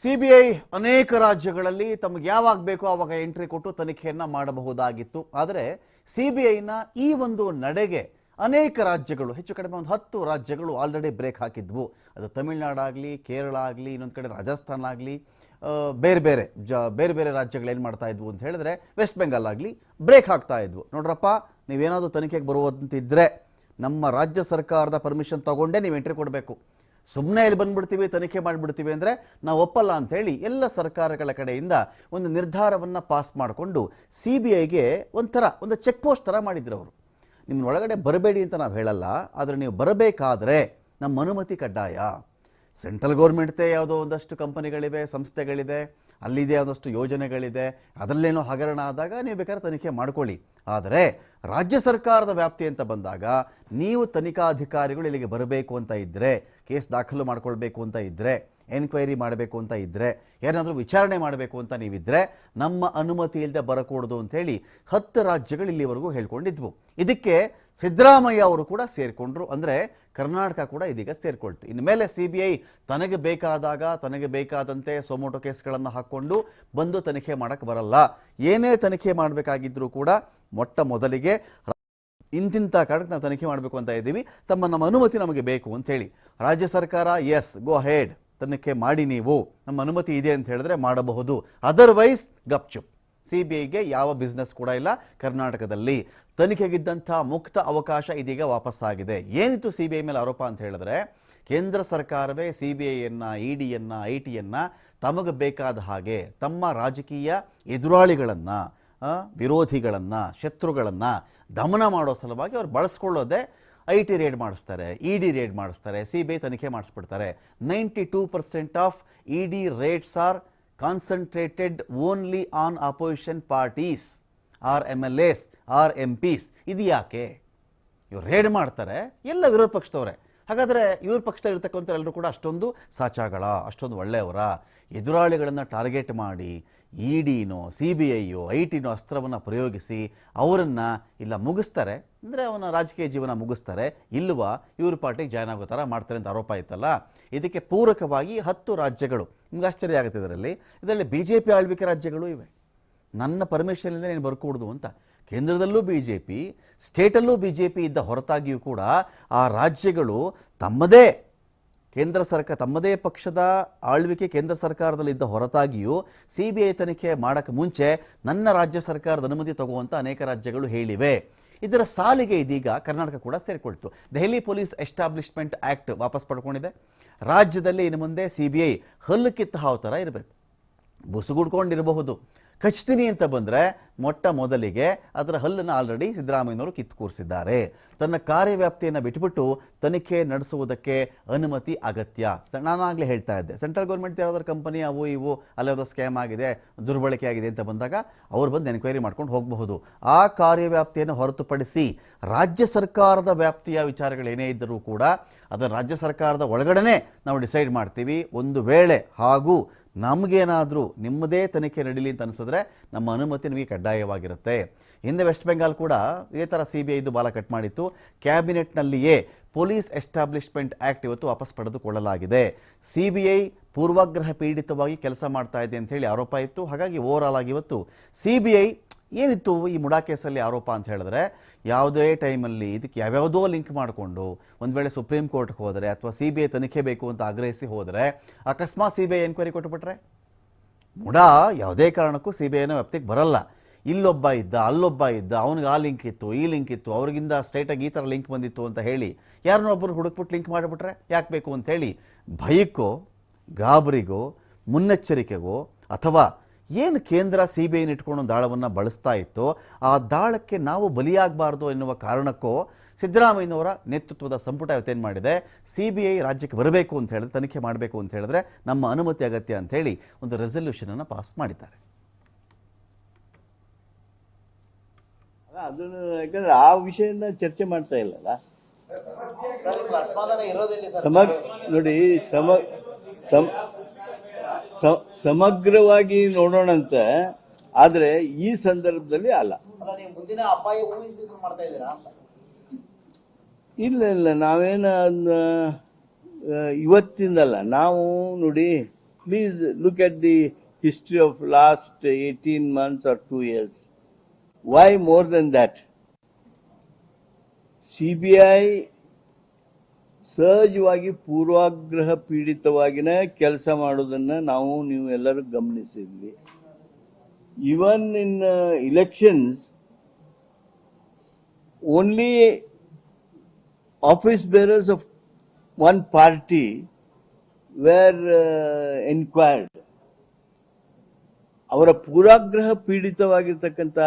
C B I ಅನೇಕ ರಾಜ್ಯಗಳಲ್ಲಿ ತಮಗೆ ಯಾವಾಗ ಬೇಕೋ ಆವಾಗ ಎಂಟ್ರಿ ಕೊಟ್ಟು ತನಿಖೆಯನ್ನು ಮಾಡಬಹುದಾಗಿತ್ತು. ಆದರೆ ಸಿ ಬಿ ಐನ ಈ ಒಂದು ನಡೆಗೆ ಅನೇಕ ರಾಜ್ಯಗಳು, ಹೆಚ್ಚು ಕಡಿಮೆ ಒಂದು ಹತ್ತು ರಾಜ್ಯಗಳು ಆಲ್ರೆಡಿ ಬ್ರೇಕ್ ಹಾಕಿದ್ವು. ಅದು ತಮಿಳುನಾಡಾಗಲಿ ಕೇರಳ ಆಗಲಿ, ಇನ್ನೊಂದು ಕಡೆ ರಾಜಸ್ಥಾನ ಆಗಲಿ ಬೇರೆ ಬೇರೆ ಜ, ಬೇರೆ ಬೇರೆ ರಾಜ್ಯಗಳು ಏನು ಮಾಡ್ತಾ ಇದ್ವು ಅಂತ ಹೇಳಿದ್ರೆ ವೆಸ್ಟ್ ಬೆಂಗಾಲ್ ಆಗಲಿ ಬ್ರೇಕ್ ಹಾಕ್ತಾ ಇದ್ವು. ನೋಡ್ರಪ್ಪ, ನೀವೇನಾದರೂ ತನಿಖೆಗೆ ಬರುವಂತಿದ್ದರೆ ನಮ್ಮ ರಾಜ್ಯ ಸರ್ಕಾರದ ಪರ್ಮಿಷನ್ ತಗೊಂಡೇ ನೀವು ಎಂಟ್ರಿ ಕೊಡಬೇಕು. ಸುಮ್ಮನೆ ಇಲ್ಲಿ ಬಂದ್ಬಿಡ್ತೀವಿ, ತನಿಖೆ ಮಾಡಿಬಿಡ್ತೀವಿ ಅಂದರೆ ನಾವು ಒಪ್ಪಲ್ಲ ಅಂಥೇಳಿ ಎಲ್ಲ ಸರ್ಕಾರಗಳ ಕಡೆಯಿಂದ ಒಂದು ನಿರ್ಧಾರವನ್ನು ಪಾಸ್ ಮಾಡಿಕೊಂಡು ಸಿ ಬಿ ಐಗೆ ಒಂಥರ, ಒಂದು ಚೆಕ್ ಪೋಸ್ಟ್ ಥರ ಮಾಡಿದ್ರು ಅವರು. ನಿಮ್ಮ ಬರಬೇಡಿ ಅಂತ ನಾವು ಹೇಳಲ್ಲ, ಆದರೆ ನೀವು ಬರಬೇಕಾದ್ರೆ ನಮ್ಮ ಅನುಮತಿ ಕಡ್ಡಾಯ. ಸೆಂಟ್ರಲ್ ಗೌರ್ಮೆಂಟ್ದೇ ಯಾವುದೋ ಒಂದಷ್ಟು ಕಂಪನಿಗಳಿವೆ ಸಂಸ್ಥೆಗಳಿದೆ. ಅಲ್ಲಿದೆ ಆದಷ್ಟು ಯೋಜನೆಗಳಿದೆ, ಅದರಲ್ಲೇನೋ ಹಗರಣ ಆದಾಗ ನೀವು ಬೇಕಾದ್ರೆ ತನಿಖೆ ಮಾಡ್ಕೊಳ್ಳಿ. ಆದರೆ ರಾಜ್ಯ ಸರ್ಕಾರದ ವ್ಯಾಪ್ತಿ ಅಂತ ಬಂದಾಗ ನೀವು ತನಿಖಾಧಿಕಾರಿಗಳು ಇಲ್ಲಿಗೆ ಬರಬೇಕು ಅಂತ ಇದ್ದರೆ ಕೇಸ್ ದಾಖಲು ಮಾಡ್ಕೊಳ್ಬೇಕು ಅಂತ ಇದ್ದರೆ ಎನ್ಕ್ವೈರಿ ಮಾಡಬೇಕು ಅಂತ ಇದ್ದರೆ ಏನಾದರೂ ವಿಚಾರಣೆ ಮಾಡಬೇಕು ಅಂತ ನೀವಿದ್ದರೆ ನಮ್ಮ ಅನುಮತಿ ಇಲ್ಲದೆ ಬರಕೂಡದು ಅಂತೇಳಿ ಹತ್ತು ರಾಜ್ಯಗಳು ಇಲ್ಲಿವರೆಗೂ ಹೇಳ್ಕೊಂಡಿದ್ವು. ಇದಕ್ಕೆ ಸಿದ್ದರಾಮಯ್ಯ ಅವರು ಕೂಡ ಸೇರಿಕೊಂಡ್ರು. ಅಂದರೆ ಕರ್ನಾಟಕ ಕೂಡ ಇದೀಗ ಸೇರಿಕೊಳ್ತು. ಇನ್ನು ಮೇಲೆ ಸಿ ಬಿ ಐ ತನಗೆ ಬೇಕಾದಾಗ, ತನಗೆ ಬೇಕಾದಂತೆ ಸೊಮೋಟೋ ಕೇಸ್ಗಳನ್ನು ಹಾಕ್ಕೊಂಡು ಬಂದು ತನಿಖೆ ಮಾಡೋಕ್ಕೆ ಬರಲ್ಲ. ಏನೇ ತನಿಖೆ ಮಾಡಬೇಕಾಗಿದ್ರೂ ಕೂಡ ಮೊಟ್ಟ ಮೊದಲಿಗೆ ಇಂತಿಂಥ ಕಾರಣಕ್ಕೆ ನಾವು ತನಿಖೆ ಮಾಡಬೇಕು ಅಂತ ಇದ್ದೀವಿ. ತಮ್ಮ ನಮ್ಮ ಅನುಮತಿ ನಮಗೆ ಬೇಕು ಅಂತ ಹೇಳಿ. ರಾಜ್ಯ ಸರ್ಕಾರ ಎಸ್ ಗೋ ಹೆಡ್ ತನಿಖೆ ಮಾಡಿ ನೀವು. ನಮ್ಮ ಅನುಮತಿ ಇದೆ ಅಂತ ಹೇಳಿದ್ರೆ ಮಾಡಬಹುದು. ಅದರ್ವೈಸ್ ಗಪ್ಚುಪ್. ಸಿ ಬಿ ಐಗೆ ಯಾವ ಬಿಸ್ನೆಸ್ ಕೂಡ ಇಲ್ಲ ಕರ್ನಾಟಕದಲ್ಲಿ. ತನಿಖೆಗಿದ್ದಂಥ ಮುಕ್ತ ಅವಕಾಶ ಇದೀಗ ವಾಪಸ್ಸಾಗಿದೆ. ಏನಿತ್ತು ಸಿ ಬಿ ಐ ಮೇಲೆ ಆರೋಪ ಅಂತ ಹೇಳಿದ್ರೆ, ಕೇಂದ್ರ ಸರ್ಕಾರವೇ ಸಿ ಬಿ ಐಯನ್ನು ಇ ಡಿಯನ್ನು ಐ ಟಿಯನ್ನು ತಮಗೆ ಬೇಕಾದ ಹಾಗೆ ತಮ್ಮ ರಾಜಕೀಯ ಎದುರಾಳಿಗಳನ್ನು ವಿರೋಧಿಗಳನ್ನು, ಶತ್ರುಗಳನ್ನು ದಮನ ಮಾಡೋ ಸಲುವಾಗಿ ಅವ್ರು ಬಳಸ್ಕೊಳ್ಳೋದೇ ಐ ಟಿ ರೇಡ್ ಮಾಡಿಸ್ತಾರೆ, ಇ ಡಿ ರೇಡ್ ಮಾಡಿಸ್ತಾರೆ, ಸಿ ಬಿ ಐ ತನಿಖೆ ಮಾಡಿಸ್ಬಿಡ್ತಾರೆ. Ninety two percent of E D raids are concentrated only on opposition parties, are M L S, are M Ps ಇದು ಯಾಕೆ? ಇವ್ರು ರೇಡ್ ಮಾಡ್ತಾರೆ, ಎಲ್ಲ ವಿರೋಧ ಪಕ್ಷದವರೇ. ಹಾಗಾದರೆ ಇವ್ರ ಪಕ್ಷದಲ್ಲಿ ಇರ್ತಕ್ಕಂಥ ಎಲ್ಲರೂ ಕೂಡ ಅಷ್ಟೊಂದು ಸಾಚಾಗಳ, ಅಷ್ಟೊಂದು ಒಳ್ಳೆಯವರ, ಎದುರಾಳಿಗಳನ್ನು ಟಾರ್ಗೆಟ್ ಮಾಡಿ ಇ ಡಿನೋ ಸಿ ಬಿ ಐಯೋ ಐ ಟಿನೋ ಅಸ್ತ್ರವನ್ನು ಪ್ರಯೋಗಿಸಿ ಅವರನ್ನು ಇಲ್ಲ ಮುಗಿಸ್ತಾರೆ. ಅಂದರೆ ಅವನ ರಾಜಕೀಯ ಜೀವನ ಮುಗಿಸ್ತಾರೆ. ಇಲ್ವಾ ಇವ್ರ ಪಾರ್ಟಿಗೆ ಜಾಯ್ನ್ ಆಗೋ ಥರ ಮಾಡ್ತಾರೆ ಅಂತ ಆರೋಪ ಇತ್ತಲ್ಲ. ಇದಕ್ಕೆ ಪೂರಕವಾಗಿ ಹತ್ತು ರಾಜ್ಯಗಳು. ನಿಮ್ಗೆ ಆಶ್ಚರ್ಯ ಆಗುತ್ತೆ ಇದರಲ್ಲಿ. ಇದರಲ್ಲಿ ಬಿ ಜೆ ಪಿ ಆಳ್ವಿಕೆ ರಾಜ್ಯಗಳು ಇವೆ. ನನ್ನ ಪರ್ಮಿಷನ್ನಿಂದ ನೀನು ಬರ್ಕೂಡ್ದು ಅಂತ. ಕೇಂದ್ರದಲ್ಲೂ ಬಿ ಜೆ ಪಿ ಸ್ಟೇಟಲ್ಲೂ ಬಿ ಜೆ ಪಿ ಇದ್ದ ಹೊರತಾಗಿಯೂ ಕೂಡ ಆ ರಾಜ್ಯಗಳು ತಮ್ಮದೇ ಕೇಂದ್ರ ಸರ್ಕಾರ ತಮ್ಮದೇ ಪಕ್ಷದ ಆಳ್ವಿಕೆ ಕೇಂದ್ರ ಸರ್ಕಾರದಲ್ಲಿದ್ದ ಹೊರತಾಗಿಯೂ ಸಿ ಬಿ ಐ ತನಿಖೆ ಮಾಡೋಕ್ಕೆ ಮುಂಚೆ ನನ್ನ ರಾಜ್ಯ ಸರ್ಕಾರದ ಅನುಮತಿ ತಗುವಂಥ ಅನೇಕ ರಾಜ್ಯಗಳು ಹೇಳಿವೆ. ಇದರ ಸಾಲಿಗೆ ಇದೀಗ ಕರ್ನಾಟಕ ಕೂಡ ಸೇರಿಕೊಳ್ತು. ದೆಹಲಿ ಪೊಲೀಸ್ ಎಸ್ಟಾಬ್ಲಿಷ್ಮೆಂಟ್ ಆ್ಯಕ್ಟ್ ವಾಪಸ್ ಪಡ್ಕೊಂಡಿದೆ. ರಾಜ್ಯದಲ್ಲಿ ಇನ್ನು ಮುಂದೆ ಸಿ ಬಿ ಐ ಹಲ್ಲು ಕಿತ್ತ ಹಾವು ಥರ ಇರಬೇಕು. ಬುಸುಗುಡ್ಕೊಂಡಿರಬಹುದು. ಕಚ್ತೀನಿ ಅಂತ ಬಂದರೆ ಮೊಟ್ಟ ಮೊದಲಿಗೆ ಅದರ ಹಲ್ಲನ್ನು ಆಲ್ರೆಡಿ ಸಿದ್ದರಾಮಯ್ಯನವರು ಕಿತ್ತು ಕೂರಿಸಿದ್ದಾರೆ ತನ್ನ ಕಾರ್ಯವ್ಯಾಪ್ತಿಯನ್ನು ಬಿಟ್ಟುಬಿಟ್ಟು ತನಿಖೆ ನಡೆಸುವುದಕ್ಕೆ ಅನುಮತಿ ಅಗತ್ಯ. ನಾನಾಗಲೇ ಹೇಳ್ತಾ ಇದ್ದೆ. ಸೆಂಟ್ರಲ್ ಗೌರ್ಮೆಂಟ್ ಯಾವ್ದಾದ್ರು ಕಂಪನಿ ಅವು ಇವು ಅಲ್ಲಿ ಯಾವುದೋ ಸ್ಕ್ಯಾಮ್ ಆಗಿದೆ, ದುರ್ಬಳಕೆ ಆಗಿದೆ ಅಂತ ಬಂದಾಗ ಅವ್ರು ಬಂದು ಎನ್ಕ್ವೈರಿ ಮಾಡ್ಕೊಂಡು ಹೋಗಬಹುದು. ಆ ಕಾರ್ಯವ್ಯಾಪ್ತಿಯನ್ನು ಹೊರತುಪಡಿಸಿ ರಾಜ್ಯ ಸರ್ಕಾರದ ವ್ಯಾಪ್ತಿಯ ವಿಚಾರಗಳೇನೇ ಇದ್ದರೂ ಕೂಡ ಅದನ್ನು ರಾಜ್ಯ ಸರ್ಕಾರದ ಒಳಗಡೆ ನಾವು ಡಿಸೈಡ್ ಮಾಡ್ತೀವಿ. ಒಂದು ವೇಳೆ ಹಾಗೂ ನಮಗೇನಾದರೂ ನಿಮ್ಮದೇ ತನಿಖೆ ನಡೀಲಿ ಅಂತ ಅನಿಸಿದ್ರೆ ನಮ್ಮ ಅನುಮತಿ ನಿಮಗೆ ಕಡ್ಡಾಯವಾಗಿರುತ್ತೆ. ಹಿಂದೆ ವೆಸ್ಟ್ ಬೆಂಗಾಲ್ ಕೂಡ ಇದೇ ಥರ ಸಿ ಬಿ ಐದು ಬಾಲ ಕಟ್ ಮಾಡಿತ್ತು. ಕ್ಯಾಬಿನೆಟ್ನಲ್ಲಿಯೇ ಪೊಲೀಸ್ ಎಸ್ಟಾಬ್ಲಿಷ್ಮೆಂಟ್ ಆ್ಯಕ್ಟ್ ಇವತ್ತು ವಾಪಸ್ ಪಡೆದುಕೊಳ್ಳಲಾಗಿದೆ. ಸಿ ಬಿ ಐ ಪೂರ್ವಾಗ್ರಹ ಪೀಡಿತವಾಗಿ ಕೆಲಸ ಮಾಡ್ತಾ ಇದೆ ಅಂತ ಹೇಳಿ ಆರೋಪ ಇತ್ತು. ಹಾಗಾಗಿ ಓವರ್ ಆಲ್ ಆಗಿ ಇವತ್ತು ಸಿ ಬಿ ಐ ಏನಿತ್ತು ಈ ಮುಡಾ ಕೇಸಲ್ಲಿ ಆರೋಪ ಅಂತ ಹೇಳಿದ್ರೆ ಯಾವುದೇ ಟೈಮಲ್ಲಿ ಇದಕ್ಕೆ ಯಾವ್ಯಾವುದೋ ಲಿಂಕ್ ಮಾಡಿಕೊಂಡು ಒಂದು ವೇಳೆ ಸುಪ್ರೀಂ ಕೋರ್ಟ್ಗೆ ಹೋದರೆ ಅಥವಾ ಸಿ ಬಿ ಐ ತನಿಖೆ ಬೇಕು ಅಂತ ಆಗ್ರಹಿಸಿ ಹೋದರೆ ಅಕಸ್ಮಾತ್ ಸಿ ಬಿ ಐ ಎನ್ಕ್ವೈರಿ ಕೊಟ್ಟುಬಿಟ್ರೆ ಮುಡಾ ಯಾವುದೇ ಕಾರಣಕ್ಕೂ ಸಿ ಬಿ ಐನ ವ್ಯಾಪ್ತಿಗೆ ಬರಲ್ಲ. ಇಲ್ಲೊಬ್ಬ ಇದ್ದ, ಅಲ್ಲೊಬ್ಬ ಇದ್ದ, ಅವನಿಗೆ ಆ ಲಿಂಕ್ ಇತ್ತು, ಈ ಲಿಂಕ್ ಇತ್ತು, ಅವ್ರಿಗಿಂದ ಸ್ಟ್ರೈಟಾಗಿ ಈ ಥರ ಲಿಂಕ್ ಬಂದಿತ್ತು ಅಂತ ಹೇಳಿ ಯಾರನ್ನೋ ಒಬ್ಬರು ಹುಡುಕ್ಬಿಟ್ಟು ಲಿಂಕ್ ಮಾಡಿಬಿಟ್ರೆ ಯಾಕೆ ಬೇಕು ಅಂತ ಹೇಳಿ ಭಯಕ್ಕೋ, ಗಾಬರಿಗೋ, ಮುನ್ನೆಚ್ಚರಿಕೆಗೋ ಅಥವಾ ಏನು ಕೇಂದ್ರ ಸಿ ಬಿ ಐನ ಇಟ್ಕೊಂಡು ದಾಳವನ್ನು ಬಳಸ್ತಾ ಇತ್ತೋ, ಆ ದಾಳಕ್ಕೆ ನಾವು ಬಲಿಯಾಗಬಾರ್ದು ಎನ್ನುವ ಕಾರಣಕ್ಕೋ ಸಿದ್ದರಾಮಯ್ಯನವರ ನೇತೃತ್ವದ ಸಂಪುಟ ಇವತ್ತೇನು ಮಾಡಿದೆ? ಸಿ ಬಿ ಐ ರಾಜ್ಯಕ್ಕೆ ಬರಬೇಕು ಅಂತ ಹೇಳಿದ್ರೆ, ತನಿಖೆ ಮಾಡಬೇಕು ಅಂತ ಹೇಳಿದ್ರೆ ನಮ್ಮ ಅನುಮತಿ ಅಗತ್ಯ ಅಂತ ಹೇಳಿ ಒಂದು ರೆಸಲ್ಯೂಷನನ್ನು ಪಾಸ್ ಮಾಡಿದ್ದಾರೆ. ಅದನ್ನು ಯಾಕಂದ್ರೆ ಆ ವಿಷಯನ ಚರ್ಚೆ ಮಾಡ್ತಾ ಇಲ್ಲಲ್ಲ? ಸಮ, ನೋಡಿ, ಸಮ ಸಮಗ್ರವಾಗಿ ನೋಡೋಣಂತ, ಆದ್ರೆ ಈ ಸಂದರ್ಭದಲ್ಲಿ ಅಲ್ಲ. ಅಪಾಯ ಇಲ್ಲ ಇಲ್ಲ, ನಾವೇನ ಇವತ್ತಿಂದಲ್ಲ. ನಾವು ನೋಡಿ please look at the history of last 18 months or two years. Why more than that? CBI ಸಹಜವಾಗಿ ಪೂರ್ವಾಗ್ರಹ ಪೀಡಿತವಾಗಿನ ಕೆಲಸ ಮಾಡೋದನ್ನ ನಾವು ನೀವು ಎಲ್ಲರೂ ಗಮನಿಸಿದ್ವಿ even in elections only office bearers of one party were enquired ಅವರ ಪೂರ್ವಾಗ್ರಹ ಪೀಡಿತವಾಗಿರ್ತಕ್ಕಂಥ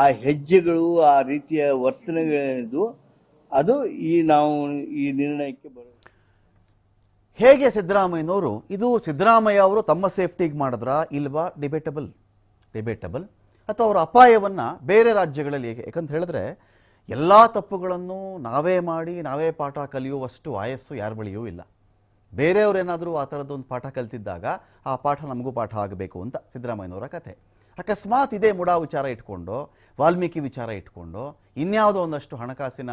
ಆ ಹೆಜ್ಜೆಗಳು, ಆ ರೀತಿಯ ವರ್ತನೆಗಳಿದ್ದು ಅದು ಈ ನಾವು ಈ ನಿರ್ಣಯಕ್ಕೆ ಬರೋದು ಹೇಗೆ ಸಿದ್ದರಾಮಯ್ಯನವರು, ಇದು ಸಿದ್ದರಾಮಯ್ಯ ಅವರು ತಮ್ಮ ಸೇಫ್ಟಿಗೆ ಮಾಡಿದ್ರಾ ಇಲ್ವಾ? ಡಿಬೇಟಬಲ್ ಡಿಬೇಟಬಲ್ ಅಥವಾ ಅವರ ಅಪಾಯವನ್ನು ಬೇರೆ ರಾಜ್ಯಗಳಲ್ಲಿ ಹೇಗೆ ಯಾಕಂತ ಹೇಳಿದ್ರೆ, ಎಲ್ಲ ತಪ್ಪುಗಳನ್ನು ನಾವೇ ಮಾಡಿ, ನಾವೇ ಪಾಠ ಕಲಿಯುವಷ್ಟು ಆಯಸ್ಸು ಯಾರ ಬಳಿಯೂ ಇಲ್ಲ. ಬೇರೆಯವರೇನಾದರೂ ಆ ಥರದ್ದೊಂದು ಪಾಠ ಕಲಿತಿದ್ದಾಗ, ಆ ಪಾಠ ನಮಗೂ ಪಾಠ ಆಗಬೇಕು ಅಂತ ಸಿದ್ದರಾಮಯ್ಯನವರ ಕಥೆ ಅಕಸ್ಮಾತ್ ಇದೇ ಮುಡಾ ವಿಚಾರ ಇಟ್ಕೊಂಡು, ವಾಲ್ಮೀಕಿ ವಿಚಾರ ಇಟ್ಕೊಂಡು, ಇನ್ಯಾವುದೋ ಒಂದಷ್ಟು ಹಣಕಾಸಿನ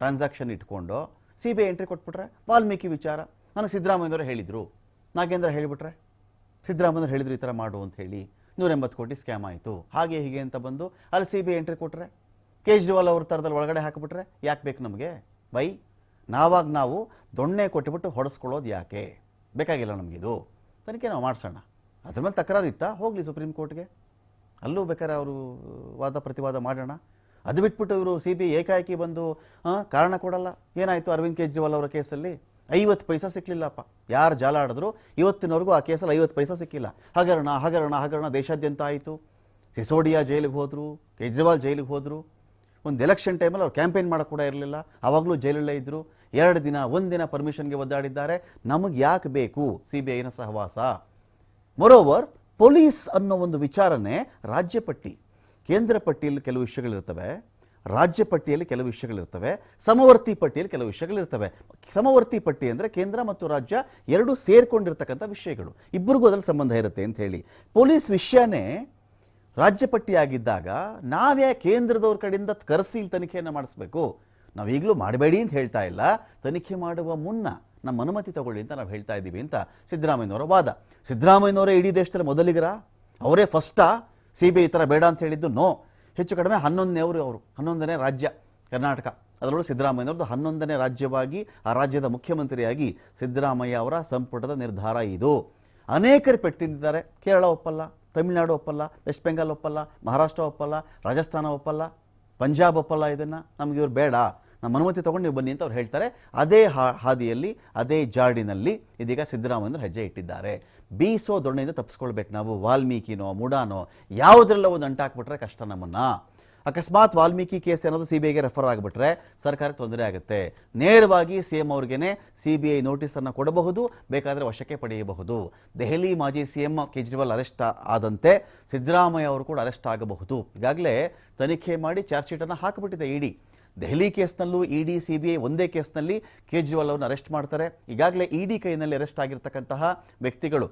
ಟ್ರಾನ್ಸಾಕ್ಷನ್ ಇಟ್ಕೊಂಡು ಸಿ ಬಿ ಐ ಎಂಟ್ರಿ ಕೊಟ್ಬಿಟ್ರೆ ವಾಲ್ಮೀಕಿ ವಿಚಾರ. ನನಗೆ ಸಿದ್ದರಾಮಯ್ಯವರು ಹೇಳಿದರು. ನಾಗೇಂದ್ರ ಹೇಳಿಬಿಟ್ರೆ ಸಿದ್ದರಾಮಯ್ಯವ್ರು ಹೇಳಿದ್ರು ಈ ಥರ ಮಾಡು ಅಂತ ಹೇಳಿ ನೂರ ಎಂಬತ್ತು ಕೋಟಿ ಸ್ಕ್ಯಾಮ್ ಆಯಿತು. ಹಾಗೆ ಹೀಗೆ ಅಂತ ಬಂದು ಅಲ್ಲಿ ಸಿ ಬಿ ಐ ಎಂಟ್ರಿ ಕೊಟ್ಟರೆ ಕೇಜ್ರಿವಾಲ್ ಅವ್ರ ಥರದಲ್ಲಿ ಒಳಗಡೆ ಹಾಕಿಬಿಟ್ರೆ ಯಾಕೆ ಬೇಕು ನಮಗೆ? ಬೈ, ನಾವಾಗ ನಾವು ದೊಣ್ಣೆ ಕೊಟ್ಟುಬಿಟ್ಟು ಹೊಡೆಸ್ಕೊಳ್ಳೋದು ಯಾಕೆ? ಬೇಕಾಗಿಲ್ಲ ನಮಗಿದು. ತನಿಖೆ ನಾವು ಮಾಡಿಸೋಣ. ಅದ್ರ ಮೇಲೆ ತಕರಾರು ಇತ್ತಾ? ಹೋಗಲಿ ಸುಪ್ರೀಂ ಕೋರ್ಟ್ಗೆ. ಅಲ್ಲೂ ಬೇಕಾದ್ರೆ ಅವರು ವಾದ ಪ್ರತಿವಾದ ಮಾಡೋಣ. ಅದು ಬಿಟ್ಬಿಟ್ಟು ಇವರು ಸಿ ಬಿ ಏಕಾಏಕಿ ಬಂದು ಕಾರಣ ಕೊಡಲ್ಲ. ಏನಾಯಿತು ಅರವಿಂದ್ ಕೇಜ್ರಿವಾಲ್ ಅವರ ಕೇಸಲ್ಲಿ? ಐವತ್ತು ಪೈಸಾ ಸಿಕ್ಕಲಿಲ್ಲಪ್ಪ ಯಾರು ಜಾಲ ಆಡಿದ್ರು ಇವತ್ತಿನವರೆಗೂ ಆ ಕೇಸಲ್ಲಿ ಐವತ್ತು ಪೈಸಾ ಸಿಕ್ಕಿಲ್ಲ. ಹಗರಣ ಹಗರಣ ಹಗರಣ ದೇಶಾದ್ಯಂತ ಆಯಿತು. ಸಿಸೋಡಿಯಾ ಜೈಲಿಗೆ ಹೋದರು, ಕೇಜ್ರಿವಾಲ್ ಜೈಲಿಗೆ ಹೋದರು. ಒಂದು ಎಲೆಕ್ಷನ್ ಟೈಮಲ್ಲಿ ಅವ್ರು ಕ್ಯಾಂಪೇನ್ ಮಾಡೋಕೆ ಕೂಡ ಇರಲಿಲ್ಲ. ಆವಾಗಲೂ ಜೈಲಲ್ಲೇ ಇದ್ದರು ಎರಡು ದಿನ ಒಂದು ದಿನ ಪರ್ಮಿಷನ್ಗೆ ಒದ್ದಾಡಿದ್ದಾರೆ. ನಮಗೆ ಯಾಕೆ ಬೇಕು? ಸಿ ಬಿ ಐನ ಸಹವಾಸ. ಮೊರೋವರ್ ಪೊಲೀಸ್ ಅನ್ನೋ ಒಂದು ವಿಚಾರನೆ ರಾಜ್ಯ ಪಟ್ಟಿ, ಕೇಂದ್ರ ಪಟ್ಟಿಯಲ್ಲಿ ಕೆಲವು ವಿಷಯಗಳಿರ್ತವೆ, ರಾಜ್ಯ ಪಟ್ಟಿಯಲ್ಲಿ ಕೆಲವು ವಿಷಯಗಳಿರ್ತವೆ, ಸಮವರ್ತಿ ಪಟ್ಟಿಯಲ್ಲಿ ಕೆಲವು ವಿಷಯಗಳಿರ್ತವೆ. ಸಮವರ್ತಿ ಪಟ್ಟಿ ಅಂದರೆ ಕೇಂದ್ರ ಮತ್ತು ರಾಜ್ಯ ಎರಡೂ ಸೇರಿಕೊಂಡಿರ್ತಕ್ಕಂಥ ವಿಷಯಗಳು. ಇಬ್ಬರಿಗೂ ಅದರಲ್ಲಿ ಸಂಬಂಧ ಇರುತ್ತೆ ಅಂತ ಹೇಳಿ. ಪೊಲೀಸ್ ವಿಷಯನೇ ರಾಜ್ಯ ಪಟ್ಟಿಯಾಗಿದ್ದಾಗ ನಾವ್ಯಾ ಕೇಂದ್ರದವ್ರ ಕಡೆಯಿಂದ ಕರೆಸಿ ತನಿಖೆಯನ್ನು ಮಾಡಿಸ್ಬೇಕು. ನಾವು ಈಗಲೂ ಮಾಡಬೇಡಿ ಅಂತ ಹೇಳ್ತಾ ಇಲ್ಲ. ತನಿಖೆ ಮಾಡುವ ಮುನ್ನ ನಮ್ಮ ಅನುಮತಿ ತಗೊಳ್ಳಿ ಅಂತ ನಾವು ಹೇಳ್ತಾ ಇದ್ದೀವಿ ಅಂತ ಸಿದ್ದರಾಮಯ್ಯನವರ ವಾದ. ಸಿದ್ದರಾಮಯ್ಯನವರೇ ಇಡೀ ದೇಶದಲ್ಲಿ ಮೊದಲಿಗರ? ಅವರೇ ಫಸ್ಟಾ ಸಿ ಬಿ ಐ ಥರ ಬೇಡ ಅಂತ ಹೇಳಿದ್ದು ನೋ ಹೆಚ್ಚು ಕಡಿಮೆ ಹನ್ನೊಂದನೇ ಅವರು ಹನ್ನೊಂದನೇ ರಾಜ್ಯ ಕರ್ನಾಟಕ. ಅದರಲ್ಲೂ ಸಿದ್ದರಾಮಯ್ಯನವ್ರದ್ದು ಹನ್ನೊಂದನೇ ರಾಜ್ಯವಾಗಿ, ಆ ರಾಜ್ಯದ ಮುಖ್ಯಮಂತ್ರಿಯಾಗಿ ಸಿದ್ದರಾಮಯ್ಯ ಅವರ ಸಂಪುಟದ ನಿರ್ಧಾರ ಇದು. ಅನೇಕರು ಪೆಟ್ಟು ತಿಂದಿದ್ದಾರೆ. ಕೇರಳ ಒಪ್ಪಲ್ಲ, ತಮಿಳುನಾಡು ಒಪ್ಪಲ್ಲ ವೆಸ್ಟ್ ಬೆಂಗಾಲ್ ಒಪ್ಪಲ್ಲ, ಮಹಾರಾಷ್ಟ್ರ ಒಪ್ಪಲ್ಲ, ರಾಜಸ್ಥಾನ ಒಪ್ಪಲ್ಲ, ಪಂಜಾಬ್ ಒಪ್ಪಲ್ಲ ಇದನ್ನು. ನಮಗೆ ಇವ್ರು ಬೇಡ. ನಮ್ಮ ಅನುಮತಿ ತೊಗೊಂಡು ನೀವು ಬನ್ನಿ ಅಂತ ಅವ್ರು ಹೇಳ್ತಾರೆ. ಅದೇ ಹಾದಿಯಲ್ಲಿ, ಅದೇ ಜಾಡಿನಲ್ಲಿ ಇದೀಗ ಸಿದ್ದರಾಮಯ್ಯನವರು ಹೆಜ್ಜೆ ಇಟ್ಟಿದ್ದಾರೆ. ಬೀಸೋ ದೊಣ್ಣೆಯಿಂದ ತಪ್ಪಿಸ್ಕೊಳ್ಬೇಕು ನಾವು, ವಾಲ್ಮೀಕಿನೋ, ಮುಡಾನೋ, ಯಾವುದ್ರಲ್ಲ ಒಂದು ಅಂಟಾಕ್ಬಿಟ್ರೆ ಕಷ್ಟ ನಮ್ಮನ್ನ. ಅಕಸ್ಮಾತ್ ವಾಲ್ಮೀಕಿ ಕೇಸ್ ಏನಾದರೂ ಸಿ ಬಿ ಐಗೆ ರೆಫರ್ ಆಗಿಬಿಟ್ರೆ ಸರ್ಕಾರಕ್ಕೆ ತೊಂದರೆ ಆಗುತ್ತೆ. ನೇರವಾಗಿ ಸಿ ಎಂ ಅವ್ರಿಗೇ ಸಿ ಬಿ ಐ ನೋಟಿಸನ್ನು ಕೊಡಬಹುದು, ಬೇಕಾದರೆ ವಶಕ್ಕೆ ಪಡೆಯಬಹುದು. ದೆಹಲಿ ಮಾಜಿ ಸಿ ಎಂ ಕೇಜ್ರಿವಾಲ್ ಅರೆಸ್ಟ್ ಆದಂತೆ ಸಿದ್ದರಾಮಯ್ಯ ಅವರು ಕೂಡ ಅರೆಸ್ಟ್ ಆಗಬಹುದು. ಈಗಾಗಲೇ ತನಿಖೆ ಮಾಡಿ ಚಾರ್ಜ್ ಶೀಟನ್ನು ಹಾಕಿಬಿಟ್ಟಿದೆ ಇಡಿ ದೆಹಲಿ ಕೇಸ್ನಲ್ಲೂ ಇಡಿ ಸಿ ಬಿ ಐ ಒಂದೇ ಕೇಸ್ನಲ್ಲಿ ಕೇಜ್ರಿವಾಲ್ ಅವರನ್ನು ಅರೆಸ್ಟ್ ಮಾಡ್ತಾರೆ. ಈಗಾಗಲೇ ಇಡಿ ಕೈನಲ್ಲಿ ಅರೆಸ್ಟ್ ಆಗಿರ್ತಕ್ಕಂತಹ ವ್ಯಕ್ತಿಗಳು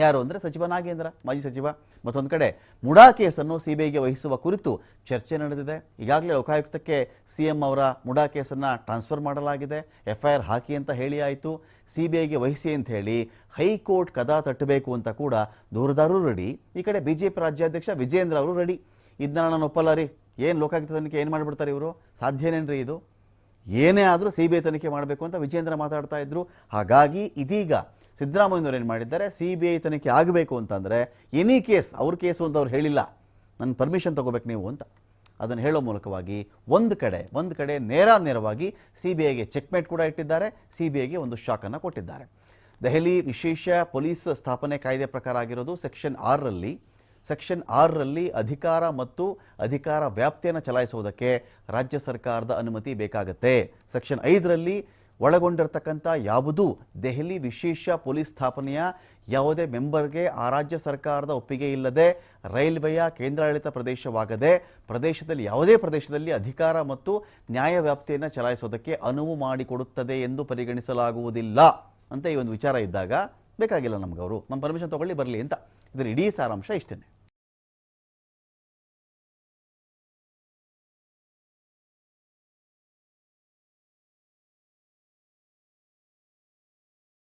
ಯಾರು ಅಂದರೆ ಸಚಿವ ನಾಗೇಂದ್ರ, ಮಾಜಿ ಸಚಿವ. ಮತ್ತೊಂದು ಕಡೆ ಮುಡಾ ಕೇಸನ್ನು ಸಿ ಬಿ ಐಗೆ ವಹಿಸುವ ಕುರಿತು ಚರ್ಚೆ ನಡೆದಿದೆ. ಈಗಾಗಲೇ ಲೋಕಾಯುಕ್ತಕ್ಕೆ ಸಿ ಎಂ ಅವರ ಮುಡಾ ಕೇಸನ್ನು ಟ್ರಾನ್ಸ್ಫರ್ ಮಾಡಲಾಗಿದೆ. ಎಫ್ ಐ ಆರ್ ಹಾಕಿ ಅಂತ ಹೇಳಿ ಆಯಿತು. ಸಿ ಬಿ ಐಗೆ ವಹಿಸಿ ಅಂತ ಹೇಳಿ ಹೈಕೋರ್ಟ್ ಕದಾ ತಟ್ಟಬೇಕು ಅಂತ ಕೂಡ ದೂರದಾರರು ರೆಡಿ. ಈ ಕಡೆ ಬಿ ಜೆ ಪಿ ರಾಜ್ಯಾಧ್ಯಕ್ಷ ವಿಜೇಂದ್ರ ಅವರು ರೆಡಿ. ಇದನ್ನ ನಾನು ಒಪ್ಪಲ್ಲ ರೀ. ಏನು ಲೋಕಾಯುಕ್ತ ತನಿಖೆ ಏನು ಮಾಡಿಬಿಡ್ತಾರೆ ಇವರು? ಸಾಧ್ಯನೇನ್ರಿ ಇದು? ಏನೇ ಆದರೂ ಸಿ ಬಿ ಐ ತನಿಖೆ ಮಾಡಬೇಕು ಅಂತ ವಿಜೇಂದ್ರ ಮಾತಾಡ್ತಾ ಇದ್ದರು ಹಾಗಾಗಿ ಇದೀಗ ಸಿದ್ದರಾಮಯ್ಯನವ್ರು ಏನು ಮಾಡಿದ್ದಾರೆ? ಸಿ ಬಿ ಐ ತನಿಖೆ ಆಗಬೇಕು ಅಂತಂದರೆ ಎನಿ ಕೇಸ್, ಅವ್ರ ಕೇಸು ಅಂತ ಅವ್ರು ಹೇಳಿಲ್ಲ. ನನ್ನ ಪರ್ಮಿಷನ್ ತೊಗೋಬೇಕು ನೀವು ಅಂತ. ಅದನ್ನು ಹೇಳೋ ಮೂಲಕವಾಗಿ ಒಂದು ಕಡೆ ಒಂದು ಕಡೆ ನೇರ ನೇರವಾಗಿ ಸಿ ಬಿ ಐಗೆ ಚೆಕ್ಮೇಟ್ ಕೂಡ ಇಟ್ಟಿದ್ದಾರೆ ಸಿ ಬಿ ಐಗೆ ಒಂದು ಶಾಕನ್ನು ಕೊಟ್ಟಿದ್ದಾರೆ. ದೆಹಲಿ ವಿಶೇಷ ಪೊಲೀಸ್ ಸ್ಥಾಪನೆ ಕಾಯ್ದೆ ಪ್ರಕಾರ ಆಗಿರೋದು ಸೆಕ್ಷನ್ ಆರರಲ್ಲಿ ಸೆಕ್ಷನ್ ಆರರಲ್ಲಿ ಅಧಿಕಾರ ಮತ್ತು ಅಧಿಕಾರ ವ್ಯಾಪ್ತಿಯನ್ನು ಚಲಾಯಿಸುವುದಕ್ಕೆ ರಾಜ್ಯ ಸರ್ಕಾರದ ಅನುಮತಿ ಬೇಕಾಗತ್ತೆ. ಸೆಕ್ಷನ್ ಐದರಲ್ಲಿ ಒಳಗೊಂಡಿರ್ತಕ್ಕಂಥ ಯಾವುದೂ? ದೆಹಲಿ ವಿಶೇಷ ಪೊಲೀಸ್ ಸ್ಥಾಪನೆಯ ಯಾವುದೇ ಮೆಂಬರ್ಗೆ ಆ ರಾಜ್ಯ ಸರ್ಕಾರದ ಒಪ್ಪಿಗೆ ಇಲ್ಲದೆ ರೈಲ್ವೆಯ ಕೇಂದ್ರಾಡಳಿತ ಪ್ರದೇಶವಾಗದೆ ಪ್ರದೇಶದಲ್ಲಿ ಯಾವುದೇ ಪ್ರದೇಶದಲ್ಲಿ ಅಧಿಕಾರ ಮತ್ತು ನ್ಯಾಯ ವ್ಯಾಪ್ತಿಯನ್ನು ಚಲಾಯಿಸೋದಕ್ಕೆ ಅನುವು ಮಾಡಿಕೊಡುತ್ತದೆ ಎಂದು ಪರಿಗಣಿಸಲಾಗುವುದಿಲ್ಲ ಅಂತ ಈ ಒಂದು ವಿಚಾರ ಇದ್ದಾಗ ಬೇಕಾಗಿಲ್ಲ ನಮಗವರು. ನಮ್ಮ ಪರ್ಮಿಷನ್ ತಗೊಳ್ಳಿ, ಬರಲಿ ಅಂತ. ಇದರ ಇಡೀ ಸಾರಾಂಶ ಇಷ್ಟೇ